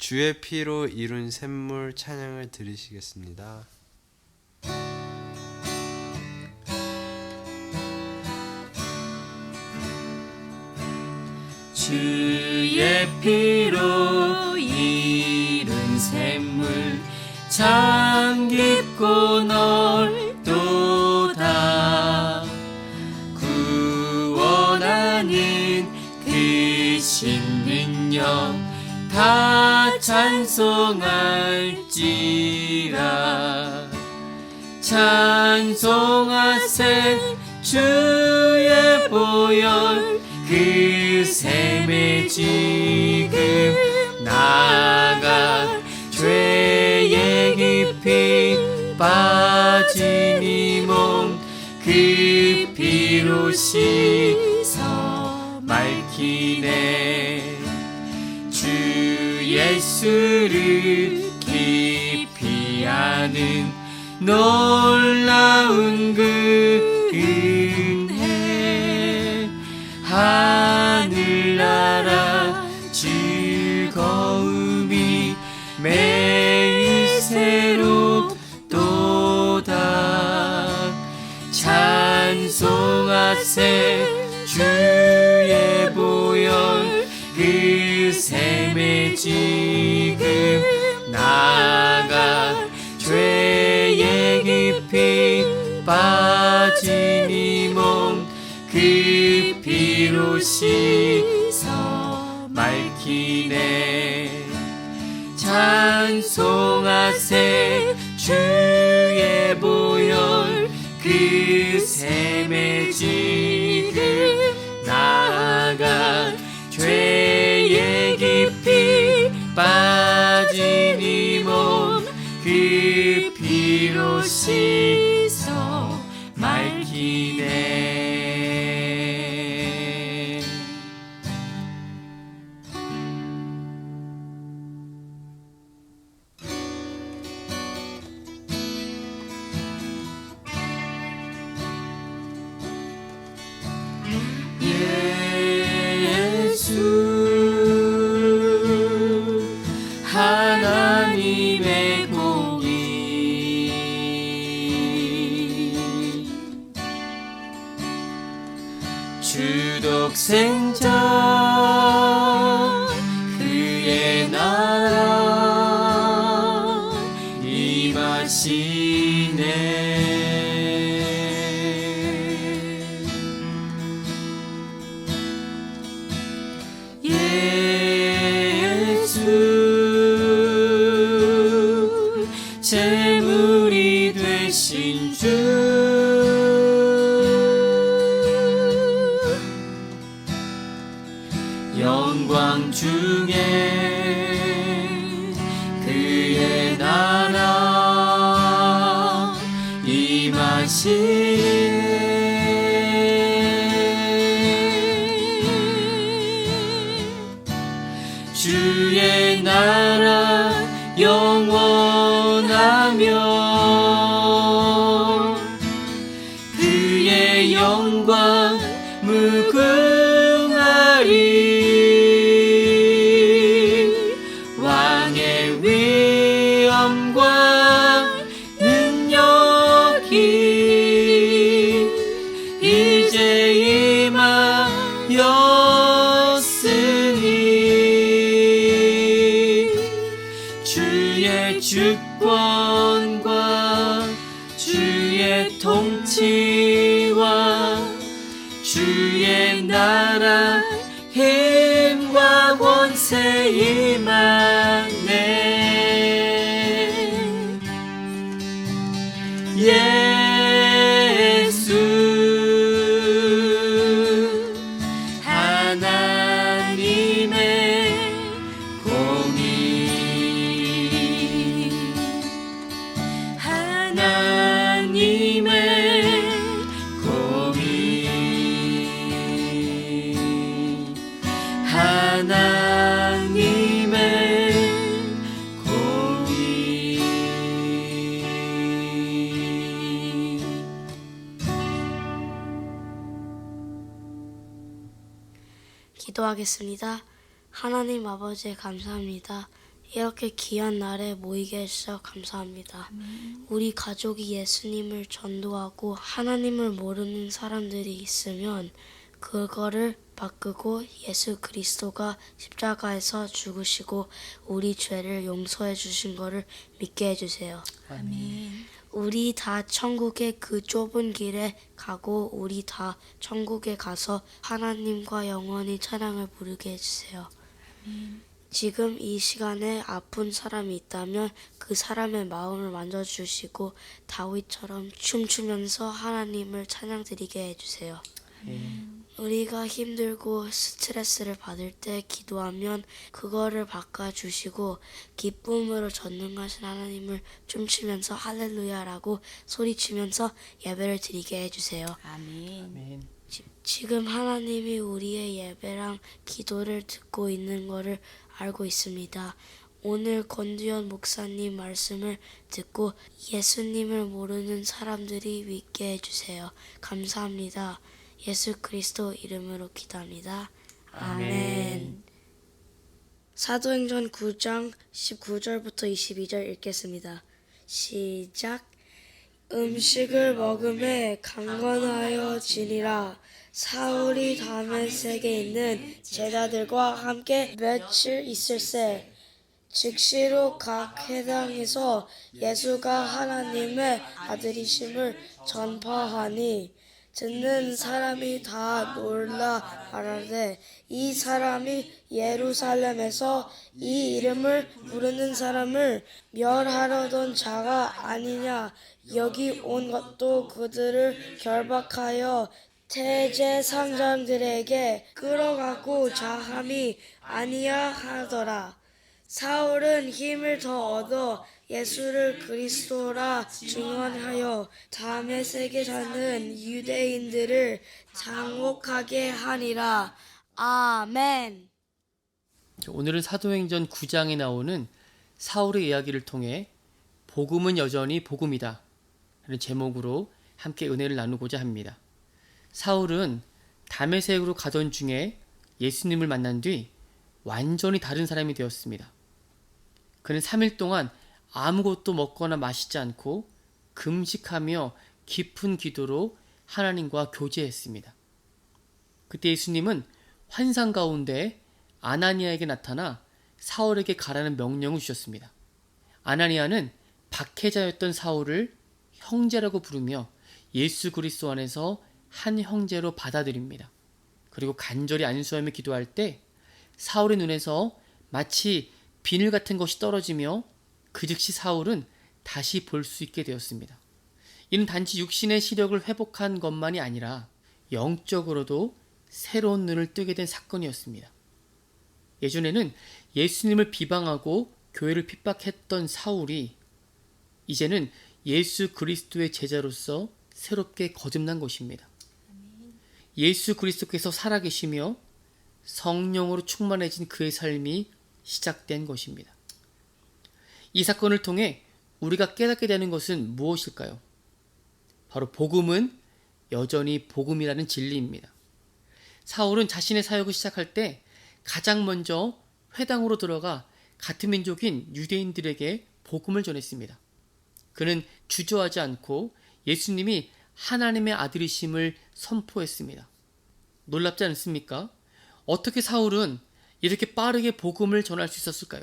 주의 피로 이룬 샘물 찬양을 들으시겠습니다. 주의 피로 이룬 샘물 참 깊고 넓도다 구원하는 그 신능력 다 찬송할지라. 찬송하세 주의 보혈 그 샘에 지금 나가 죄의 깊이 빠진 이몸그 피로 씻 예수를 깊이 아는 놀라운 그 은혜. 하늘나라 즐거움이 매일 새롭도다 찬송하세 주의 보혈 그 샘에 지 이몸그 피로 씻어 밝히네. 찬송하세 주의 보혈 그 샘에 지금 나아가 죄의 깊이 이몸그 피로 씻어 예 원하며 주의 나라 힘과 권세 임하 기도하겠습니다. 하나님 아버지 감사합니다. 이렇게 귀한 날에 모이게 해주셔서 감사합니다. 우리 가족이 예수님을 전도하고 하나님을 모르는 사람들이 있으면 그거를 바꾸고 예수 그리스도가 십자가에서 죽으시고 우리 죄를 용서해 주신 거를 믿게 해주세요. 아멘. 우리 다 천국의 그 좁은 길에 가고 우리 다 천국에 가서 하나님과 영원히 찬양을 부르게 해주세요. 지금 이 시간에 아픈 사람이 있다면 그 사람의 마음을 만져주시고 다윗처럼 춤추면서 하나님을 찬양드리게 해주세요. 우리가 힘들고 스트레스를 받을 때 기도하면 그거를 바꿔주시고 기쁨으로 전능하신 하나님을 춤추면서 할렐루야라고 소리치면서 예배를 드리게 해주세요. 아멘. 아멘. 지, 지금 하나님이 우리의 예배랑 기도를 듣고 있는 거를 알고 있습니다. 오늘 권두현 목사님 말씀을 듣고 예수님을 모르는 사람들이 믿게 해주세요. 감사합니다. 예수 그리스도 이름으로 기도합니다. 아멘. 사도행전 9장 19절부터 22절 읽겠습니다. 시작. 음식을 먹음에 강건하여 지니라 사울이 다메섹에 있는 제자들과 함께 며칠 있을새 즉시로 각 회당에서 예수가 하나님의 아들이심을 전파하니 듣는 사람이 다 놀라 말하되 이 사람이 예루살렘에서 이 이름을 부르는 사람을 멸하려던 자가 아니냐 여기 온 것도 그들을 결박하여 태제상장들에게 끌어가고 자함이 아니야 하더라. 사울은 힘을 더 얻어 예수를 그리스도라 증언하여 다메섹에 사는 유대인들을 장혹하게 하니라. 아멘. 오늘은 사도행전 9장에 나오는 사울의 이야기를 통해 복음은 여전히 복음이다. 라는 제목으로 함께 은혜를 나누고자 합니다. 사울은 다메섹으로 가던 중에 예수님을 만난 뒤 완전히 다른 사람이 되었습니다. 그는 3일 동안 아무것도 먹거나 마시지 않고 금식하며 깊은 기도로 하나님과 교제했습니다. 그때 예수님은 환상 가운데 아나니아에게 나타나 사울에게 가라는 명령을 주셨습니다. 아나니아는 박해자였던 사울을 형제라고 부르며 예수 그리스도 안에서 한 형제로 받아들입니다. 그리고 간절히 안수하며 기도할 때 사울의 눈에서 마치 비늘 같은 것이 떨어지며 그 즉시 사울은 다시 볼 수 있게 되었습니다. 이는 단지 육신의 시력을 회복한 것만이 아니라 영적으로도 새로운 눈을 뜨게 된 사건이었습니다. 예전에는 예수님을 비방하고 교회를 핍박했던 사울이 이제는 예수 그리스도의 제자로서 새롭게 거듭난 것입니다. 예수 그리스도께서 살아계시며 성령으로 충만해진 그의 삶이 시작된 것입니다. 이 사건을 통해 우리가 깨닫게 되는 것은 무엇일까요? 바로 복음은 여전히 복음이라는 진리입니다. 사울은 자신의 사역을 시작할 때 가장 먼저 회당으로 들어가 같은 민족인 유대인들에게 복음을 전했습니다. 그는 주저하지 않고 예수님이 하나님의 아들이심을 선포했습니다. 놀랍지 않습니까? 어떻게 사울은 이렇게 빠르게 복음을 전할 수 있었을까요?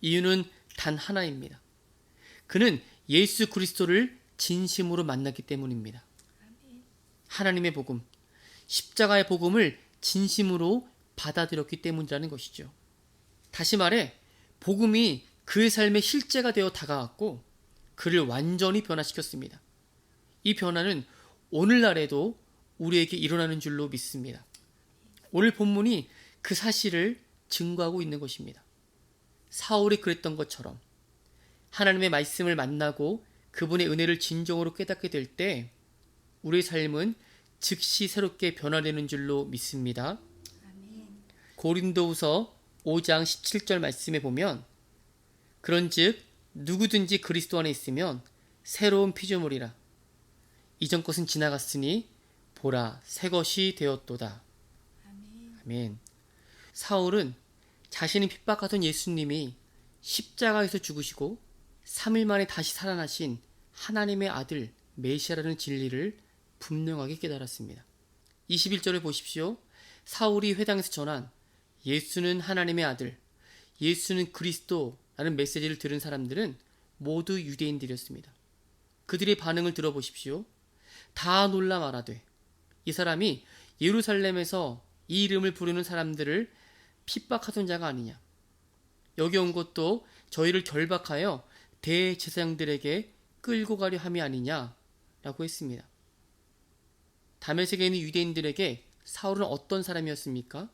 이유는 단 하나입니다. 그는 예수 그리스도를 진심으로 만났기 때문입니다. 하나님의 복음, 십자가의 복음을 진심으로 받아들였기 때문이라는 것이죠. 다시 말해, 복음이 그의 삶의 실제가 되어 다가왔고, 그를 완전히 변화시켰습니다. 이 변화는 오늘날에도 우리에게 일어나는 줄로 믿습니다. 오늘 본문이 그 사실을 증거하고 있는 것입니다. 사울이 그랬던 것처럼 하나님의 말씀을 만나고 그분의 은혜를 진정으로 깨닫게 될 때 우리의 삶은 즉시 새롭게 변화되는 줄로 믿습니다. 고린도후서 5장 17절 말씀에 보면 그런즉 누구든지 그리스도 안에 있으면 새로운 피조물이라 이전 것은 지나갔으니 보라 새 것이 되었도다. 아멘. 사울은 자신이 핍박하던 예수님이 십자가에서 죽으시고 3일 만에 다시 살아나신 하나님의 아들 메시아라는 진리를 분명하게 깨달았습니다. 21절에 보십시오. 사울이 회당에서 전한 예수는 하나님의 아들, 예수는 그리스도라는 메시지를 들은 사람들은 모두 유대인들이었습니다. 그들의 반응을 들어보십시오. 다 놀라 말하되 이 사람이 예루살렘에서 이 이름을 부르는 사람들을 핍박하던 자가 아니냐. 여기 온 것도 저희를 결박하여 대제사장들에게 끌고 가려 함이 아니냐라고 했습니다. 다메섹에 있는 유대인들에게 사울은 어떤 사람이었습니까?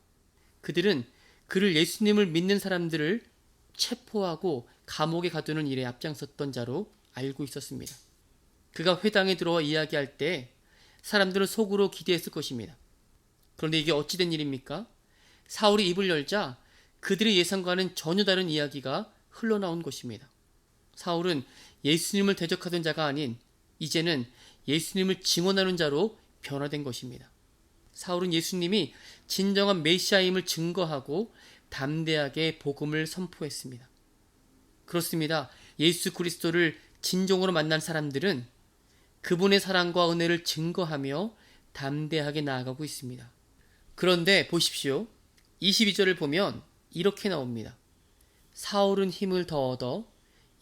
그들은 그를 예수님을 믿는 사람들을 체포하고 감옥에 가두는 일에 앞장섰던 자로 알고 있었습니다. 그가 회당에 들어와 이야기할 때 사람들은 속으로 기대했을 것입니다. 그런데 이게 어찌된 일입니까? 사울이 입을 열자 그들의 예상과는 전혀 다른 이야기가 흘러나온 것입니다. 사울은 예수님을 대적하던 자가 아닌 이제는 예수님을 증언하는 자로 변화된 것입니다. 사울은 예수님이 진정한 메시아임을 증거하고 담대하게 복음을 선포했습니다. 그렇습니다. 예수 그리스도를 진정으로 만난 사람들은 그분의 사랑과 은혜를 증거하며 담대하게 나아가고 있습니다. 그런데 보십시오. 22절을 보면 이렇게 나옵니다. 사울은 힘을 더 얻어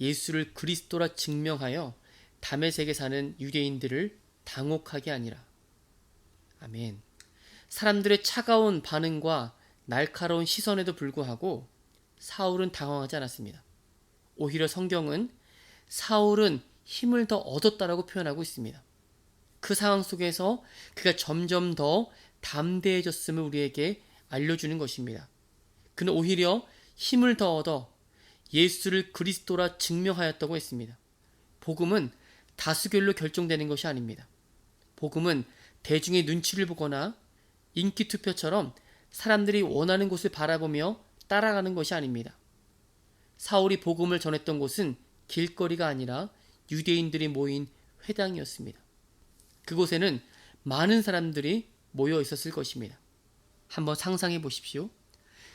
예수를 그리스도라 증명하여 다메섹에 사는 유대인들을 당혹하게 아니라. 아멘. 사람들의 차가운 반응과 날카로운 시선에도 불구하고 사울은 당황하지 않았습니다. 오히려 성경은 사울은 힘을 더 얻었다라고 표현하고 있습니다. 그 상황 속에서 그가 점점 더 담대해졌음을 우리에게 알려주는 것입니다. 그는 오히려 힘을 더 얻어 예수를 그리스도라 증명하였다고 했습니다. 복음은 다수결로 결정되는 것이 아닙니다. 복음은 대중의 눈치를 보거나 인기 투표처럼 사람들이 원하는 곳을 바라보며 따라가는 것이 아닙니다. 사울이 복음을 전했던 곳은 길거리가 아니라 유대인들이 모인 회당이었습니다. 그곳에는 많은 사람들이 모여 있었을 것입니다. 한번 상상해 보십시오.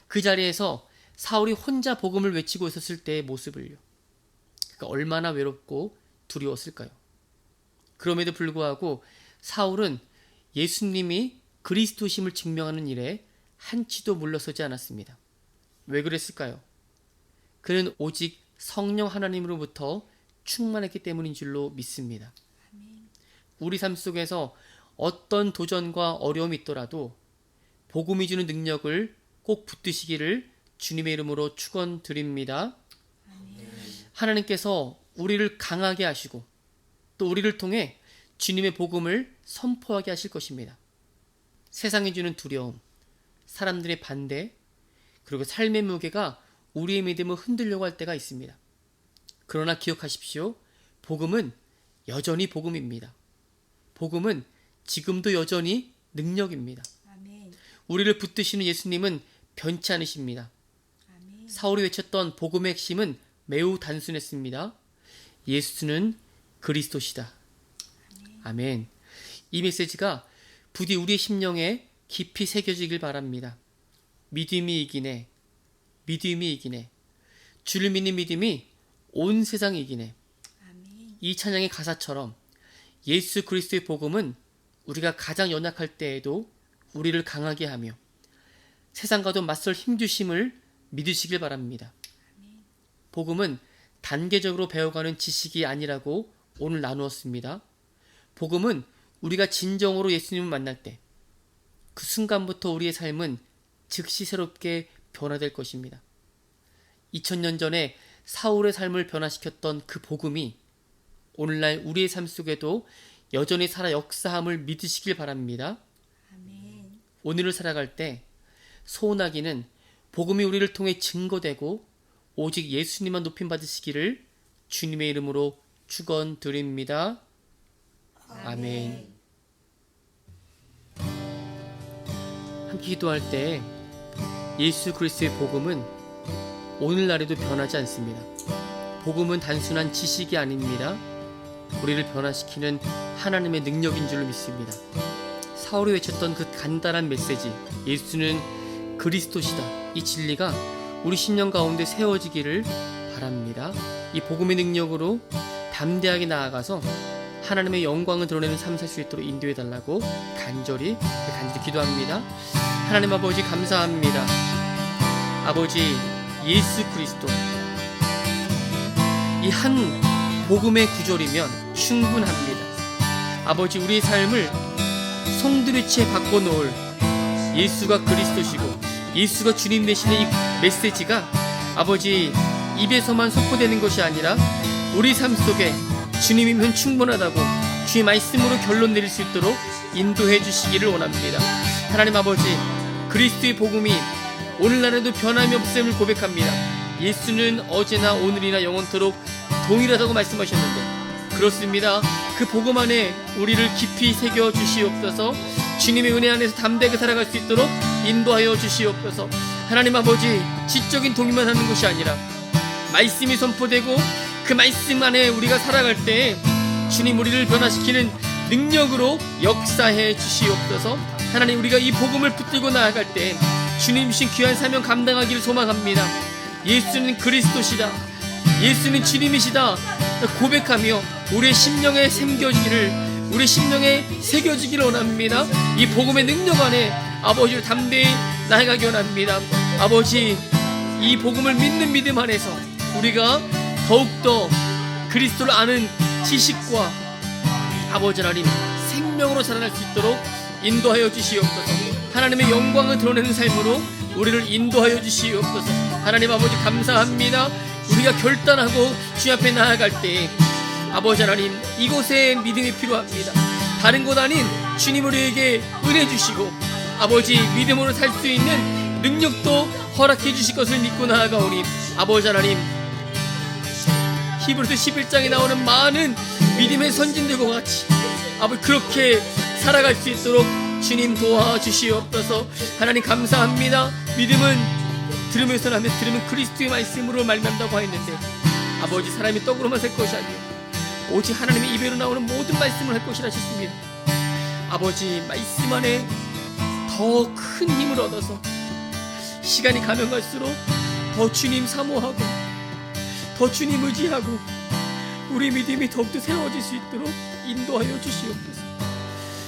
그 자리에서 사울이 혼자 복음을 외치고 있었을 때의 모습을요. 그가 얼마나 외롭고 두려웠을까요? 그럼에도 불구하고 사울은 예수님이 그리스도심을 증명하는 일에 한치도 물러서지 않았습니다. 왜 그랬을까요? 그는 오직 성령 하나님으로부터 충만했기 때문인 줄로 믿습니다. 우리 삶 속에서 어떤 도전과 어려움이 있더라도 복음이 주는 능력을 꼭 붙드시기를 주님의 이름으로 축원드립니다. 하나님께서 우리를 강하게 하시고 또 우리를 통해 주님의 복음을 선포하게 하실 것입니다. 세상이 주는 두려움, 사람들의 반대, 그리고 삶의 무게가 우리의 믿음을 흔들려고 할 때가 있습니다. 그러나 기억하십시오. 복음은 여전히 복음입니다. 복음은 지금도 여전히 능력입니다. 우리를 붙드시는 예수님은 변치 않으십니다. 사울이 외쳤던 복음의 핵심은 매우 단순했습니다. 예수는 그리스도시다. 아멘. 이 메시지가 부디 우리의 심령에 깊이 새겨지길 바랍니다. 믿음이 이기네. 믿음이 이기네. 주를 믿는 믿음이 온 세상이 이기네. 이 찬양의 가사처럼 예수 그리스도의 복음은 우리가 가장 연약할 때에도 우리를 강하게 하며 세상과도 맞설 힘주심을 믿으시길 바랍니다. 복음은 단계적으로 배워가는 지식이 아니라고 오늘 나누었습니다. 복음은 우리가 진정으로 예수님을 만날 때 그 순간부터 우리의 삶은 즉시 새롭게 변화될 것입니다. 2000년 전에 사울의 삶을 변화시켰던 그 복음이 오늘날 우리의 삶 속에도 여전히 살아 역사함을 믿으시길 바랍니다. 오늘을 살아갈 때 소원하기는 복음이 우리를 통해 증거되고 오직 예수님만 높임 받으시기를 주님의 이름으로 축원드립니다. 아멘. 함께 기도할 때 예수 그리스도의 복음은 오늘날에도 변하지 않습니다. 복음은 단순한 지식이 아닙니다. 우리를 변화시키는 하나님의 능력인 줄로 믿습니다. 사울이 외쳤던 그 간단한 메시지, 예수는 그리스도시다. 이 진리가 우리 신령 가운데 세워지기를 바랍니다. 이 복음의 능력으로 담대하게 나아가서 하나님의 영광을 드러내는 삶 살 수 있도록 인도해 달라고 간절히 간절히 기도합니다. 하나님 아버지 감사합니다. 아버지 예수 그리스도 이 한 복음의 구절이면 충분합니다. 아버지 우리의 삶을 송두리째 바꿔놓을 예수가 그리스도시고 예수가 주님 되시는 이 메시지가 아버지 입에서만 선포되는 것이 아니라 우리 삶 속에 주님이면 충분하다고 주의 말씀으로 결론 내릴 수 있도록 인도해 주시기를 원합니다. 하나님 아버지 그리스도의 복음이 오늘날에도 변함이 없음을 고백합니다. 예수는 어제나 오늘이나 영원토록 동일하다고 말씀하셨는데 그렇습니다. 그 복음 안에 우리를 깊이 새겨 주시옵소서. 주님의 은혜 안에서 담대하게 살아갈 수 있도록 인도하여 주시옵소서. 하나님 아버지 지적인 동의만 하는 것이 아니라 말씀이 선포되고 그 말씀 안에 우리가 살아갈 때 주님 우리를 변화시키는 능력으로 역사해 주시옵소서. 하나님 우리가 이 복음을 붙들고 나아갈 때 주님신 귀한 사명 감당하기를 소망합니다. 예수는 그리스도시다. 예수는 주님이시다. 고백하며 우리의 심령에 새겨지기를 우리 심령에 새겨지기를 원합니다. 이 복음의 능력 안에 아버지를 담대히 나아가기 원합니다. 아버지 이 복음을 믿는 믿음 안에서 우리가 더욱더 그리스도를 아는 지식과 아버지 하나님 생명으로 자라날 수 있도록 인도하여 주시옵소서 하나님의 영광을 드러내는 삶으로 우리를 인도하여 주시옵소서 하나님 아버지 감사합니다 우리가 결단하고 주 앞에 나아갈 때 아버지 하나님 이곳에 믿음이 필요합니다. 다른 곳 아닌 주님 우리에게 은혜 주시고 아버지 믿음으로 살 수 있는 능력도 허락해 주실 것을 믿고 나아가오니 아버지 하나님 히브리서 11장에 나오는 많은 믿음의 선진들과 같이 아버지 그렇게 살아갈 수 있도록 주님 도와주시옵소서. 하나님 감사합니다. 믿음은 들으면서 하면 들으면 그리스도의 말씀으로 말미암다고 하였는데 아버지 사람이 떡으로만 살 것이 아니요 오직 하나님의 입에로 나오는 모든 말씀을 할 것이라 하셨습니다 아버지 말씀 안에 더 큰 힘을 얻어서 시간이 가면 갈수록 더 주님 사모하고 더 주님 의지하고 우리 믿음이 더욱더 세워질 수 있도록 인도하여 주시옵소서.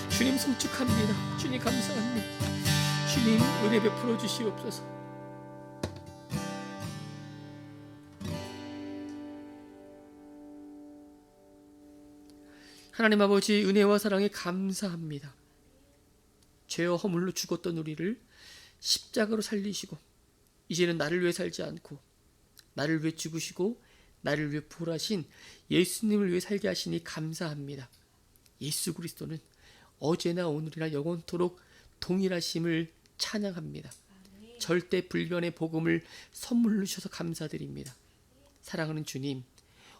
주님 송축합니다. 주님 감사합니다. 주님 은혜 베풀어 주시옵소서. 하나님 아버지 은혜와 사랑에 감사합니다. 죄와 허물로 죽었던 우리를 십자가로 살리시고 이제는 나를 위해 살지 않고 나를 위해 죽으시고 나를 위해 부활하신 예수님을 위해 살게 하시니 감사합니다. 예수 그리스도는 어제나 오늘이나 영원토록 동일하심을 찬양합니다. 절대 불변의 복음을 선물로 주셔서 감사드립니다. 사랑하는 주님,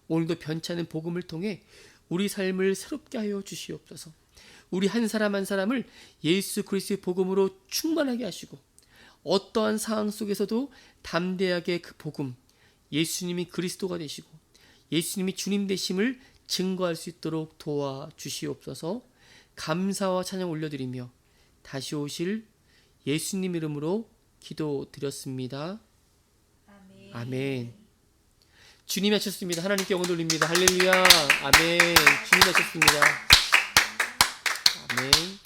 오늘도 변찮은 복음을 통해 우리 삶을 새롭게 하여 주시옵소서. 우리 한 사람 한 사람을 예수 그리스도의 복음으로 충만하게 하시고 어떠한 상황 속에서도 담대하게 그 복음, 예수님이 그리스도가 되시고 예수님이 주님 되심을 증거할 수 있도록 도와 주시옵소서. 감사와 찬양 올려드리며 다시 오실 예수님 이름으로 기도드렸습니다. 아멘. 주님이 하셨습니다. 하나님께 영광 돌립니다. 할렐루야. 아멘. 주님이 하셨습니다. 아멘.